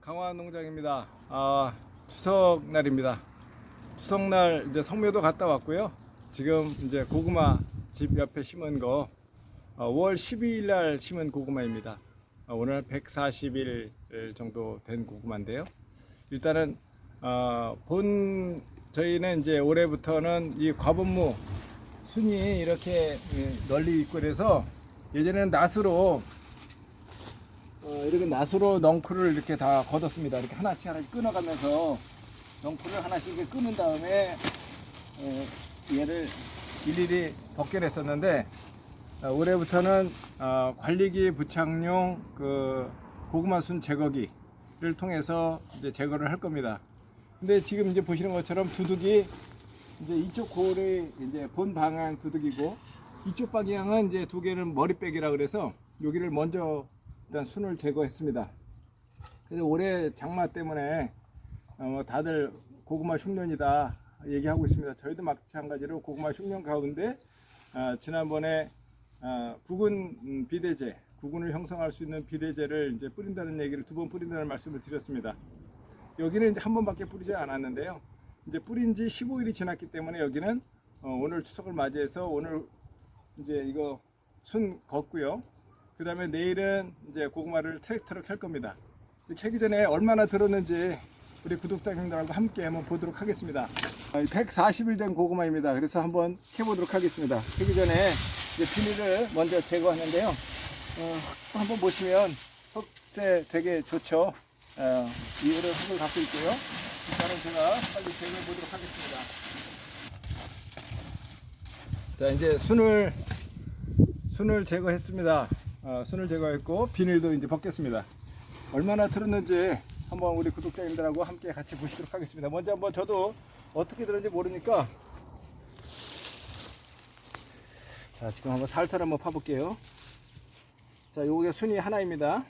강화 농장입니다. 아, 추석 날입니다. 추석 날 이제 성묘도 갔다 왔고요. 지금 이제 고구마 집 옆에 심은 거 어, 5월 12일 날 심은 고구마입니다. 어, 오늘 140일 정도 된 고구마인데요. 일단은 어, 본 저희는 이제 올해부터는 이 과분무 순이 이렇게 예, 널리 있고 그래서 예전에는 낫으로 어, 이렇게 낫으로 넝쿨을 이렇게 다 걷었습니다. 이렇게 하나씩 하나씩 끊어가면서 넝쿨을 하나씩 이렇게 끊은 다음에 어, 얘를 일일이 벗겨냈었는데 어, 올해부터는 어, 관리기 부착용 그 고구마 순 제거기를 통해서 이제 제거를 할 겁니다. 근데 지금 이제 보시는 것처럼 두둑이 이제 이쪽 골이 이제 본 방향 두둑이고 이쪽 방향은 이제 두 개는 머리빼기라 그래서 여기를 먼저 일단 순을 제거했습니다. 그래서 올해 장마 때문에 어, 뭐 다들 고구마 흉년이다 얘기하고 있습니다. 저희도 마찬가지로 고구마 흉년 가운데 어, 지난번에 어, 구근 음, 비대제, 구근을 형성할 수 있는 비대제를 이제 뿌린다는 얘기를 두 번 뿌린다는 말씀을 드렸습니다. 여기는 이제 한 번밖에 뿌리지 않았는데요. 이제 뿌린 지 15일이 지났기 때문에 여기는 어, 오늘 추석을 맞이해서 오늘 이제 이거 순 걷고요. 그 다음에 내일은 이제 고구마를 트랙터로 캘 겁니다. 캐기 전에 얼마나 들었는지 우리 구독자 형들하고 함께 한번 보도록 하겠습니다. 140일 된 고구마입니다. 그래서 한번 캐보도록 하겠습니다. 캐기 전에 이제 비닐을 먼저 제거하는데요. 어, 한번 보시면 흙새 되게 좋죠. 어, 이거를 흙을 갖고 있고요. 일단은 제가 빨리 제거해 보도록 하겠습니다. 자, 이제 순을 순을 제거했습니다. 어, 순을 제거했고 비닐도 이제 벗겼습니다. 얼마나 들었는지 한번 우리 구독자님들하고 함께 같이 보시도록 하겠습니다. 먼저 한번 저도 어떻게 들었는지 모르니까 자 지금 한번 살살 한번 파볼게요. 자 요게 순이 하나입니다.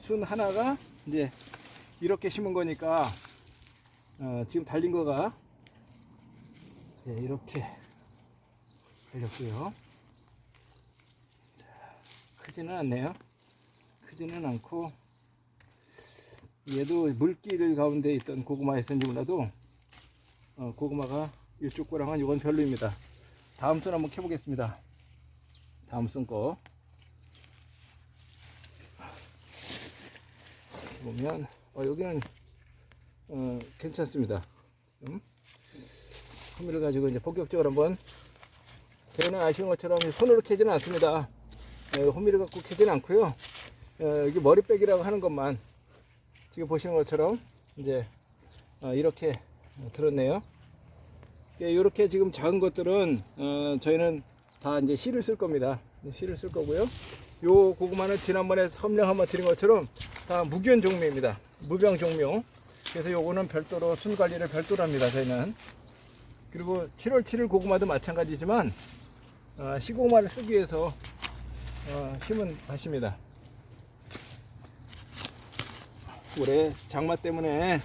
순 하나가 이제 이렇게 심은 거니까 어, 지금 달린 거가 이제 이렇게 달렸고요. 크지는 않네요. 크지는 않고 얘도 물기들 가운데 있던 고구마였는지 몰라도 어, 고구마가 이쪽 거랑은 이건 별로입니다. 다음 순 한번 켜보겠습니다. 다음 순 거. 보면 어, 여기는 어, 괜찮습니다. 음? 호미를 가지고 이제 본격적으로 한번 저는 아시는 것처럼 손으로 캐지는 않습니다. 예, 호미를 갖고 캐지는 않고요. 어, 여기 머리빼기라고 하는 것만 지금 보시는 것처럼 이제 어, 이렇게 들었네요. 이렇게 지금 작은 것들은 어, 저희는 다 이제 씨를 쓸 겁니다. 씨를 쓸 거고요. 요 고구마는 지난번에 설명 한번 드린 것처럼 다 무견 종묘입니다. 무병 종묘. 그래서 요거는 별도로 순 관리를 별도로 합니다. 저희는. 그리고 7월 7일 고구마도 마찬가지지만 어, 시고구마를 쓰기 위해서 어, 심은 밭입니다. 올해 장마 때문에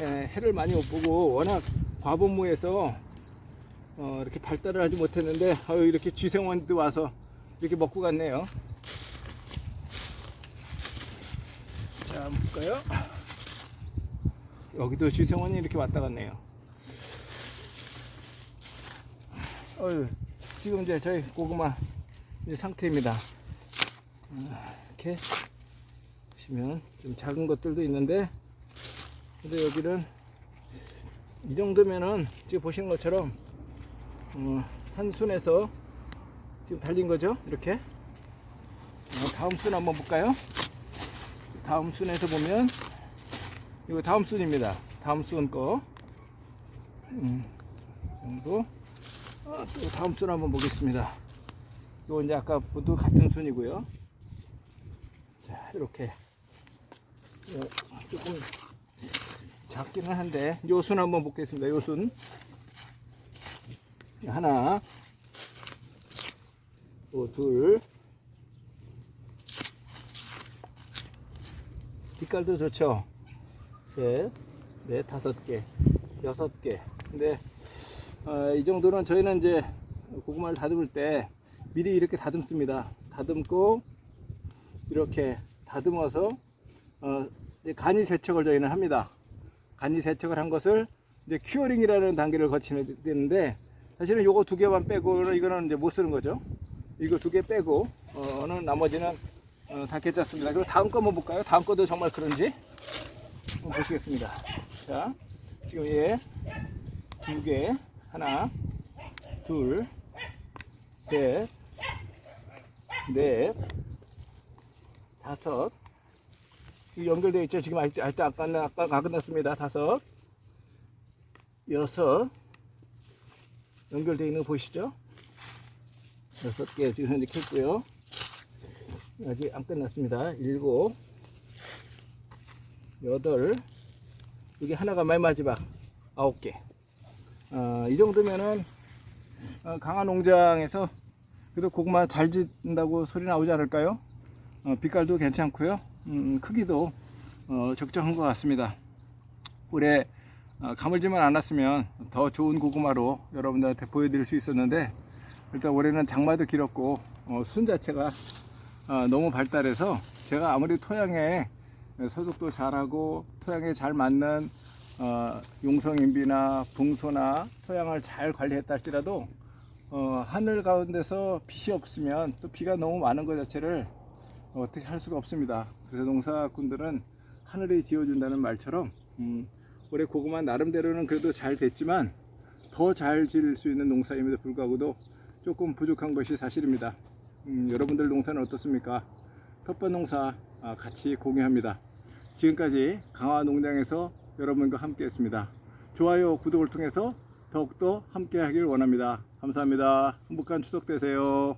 에, 해를 많이 못 보고 워낙 과분무에서 어, 이렇게 발달을 하지 못했는데 아유, 이렇게 쥐생원도 와서 이렇게 먹고 갔네요. 자, 볼까요? 여기도 쥐생원이 이렇게 왔다 갔네요. 어휴, 지금 이제 저희 고구마 상태입니다. 어, 이렇게 보시면 좀 작은 것들도 있는데, 근데 여기는 이 정도면은 지금 보시는 것처럼 어, 한 순에서 지금 달린 거죠, 이렇게. 어, 다음 순 한번 볼까요? 다음 순에서 보면 이거 다음 순입니다. 다음 순 거. 음, 정도. 어, 또 다음 순 한번 보겠습니다. 이거 이제 아까 도 같은 순이고요. 자, 이렇게 어, 조금 작기는 한데 요 순 한번 보겠습니다. 요 순. 하나, 또 둘. 빛깔도 좋죠. 셋, 넷, 다섯 개, 여섯 개. 근데 어, 이 정도는 저희는 이제 고구마를 다듬을 때 미리 이렇게 다듬습니다. 다듬고 이렇게 다듬어서 어, 간이 세척을 저희는 합니다. 간이 세척을 한 것을 이제 큐어링이라는 단계를 거치는 되는데 사실은 요거 두 개만 빼고는 이거는 이제 못 쓰는 거죠. 이거 두 개 빼고 어는 나머지는 어, 다 괜찮습니다. 그리고 다음 거 한번 볼까요? 다음 거도 정말 그런지 한번 보시겠습니다. 자, 지금 얘 두 개, 하나, 둘, 셋, 넷, 다섯. 이거 연결되어 있죠? 지금 아직 아직 아까 아까 안 끝났습니다. 다섯, 여섯. 연결되어 있는 거 보시죠? 여섯 개 지금 현재 켰고요. 아직 안 끝났습니다. 일곱, 여덟, 여기 하나가 맨 마지막 아홉 개. 어, 이 정도면은 어, 강화 농장에서 그래도 고구마 잘 짓는다고 소리 나오지 않을까요? 어, 빛깔도 괜찮고요. 음, 크기도 어, 적정한 것 같습니다. 올해 어, 가물지만 않았으면 더 좋은 고구마로 여러분들한테 보여드릴 수 있었는데 일단 올해는 장마도 길었고 어, 순 자체가 어, 너무 발달해서 제가 아무리 토양에 소득도 잘하고 토양에 잘 맞는 어, 용성인비나 붕소나 토양을 잘 관리했다 할지라도 어, 하늘 가운데서 빛이 없으면 또 비가 너무 많은 것 자체를 어떻게 할 수가 없습니다. 그래서 농사꾼들은 하늘이 지어준다는 말처럼 음, 올해 고구마 나름대로는 그래도 잘 됐지만 더 잘 지을 수 있는 농사임에도 불구하고도 조금 부족한 것이 사실입니다. 음, 여러분들 농사는 어떻습니까? 텃밭 농사 아, 같이 공유합니다. 지금까지 강화 농장에서 여러분과 함께 했습니다. 좋아요, 구독을 통해서 더욱더 함께 하길 원합니다. 감사합니다. 행복한 추석 되세요.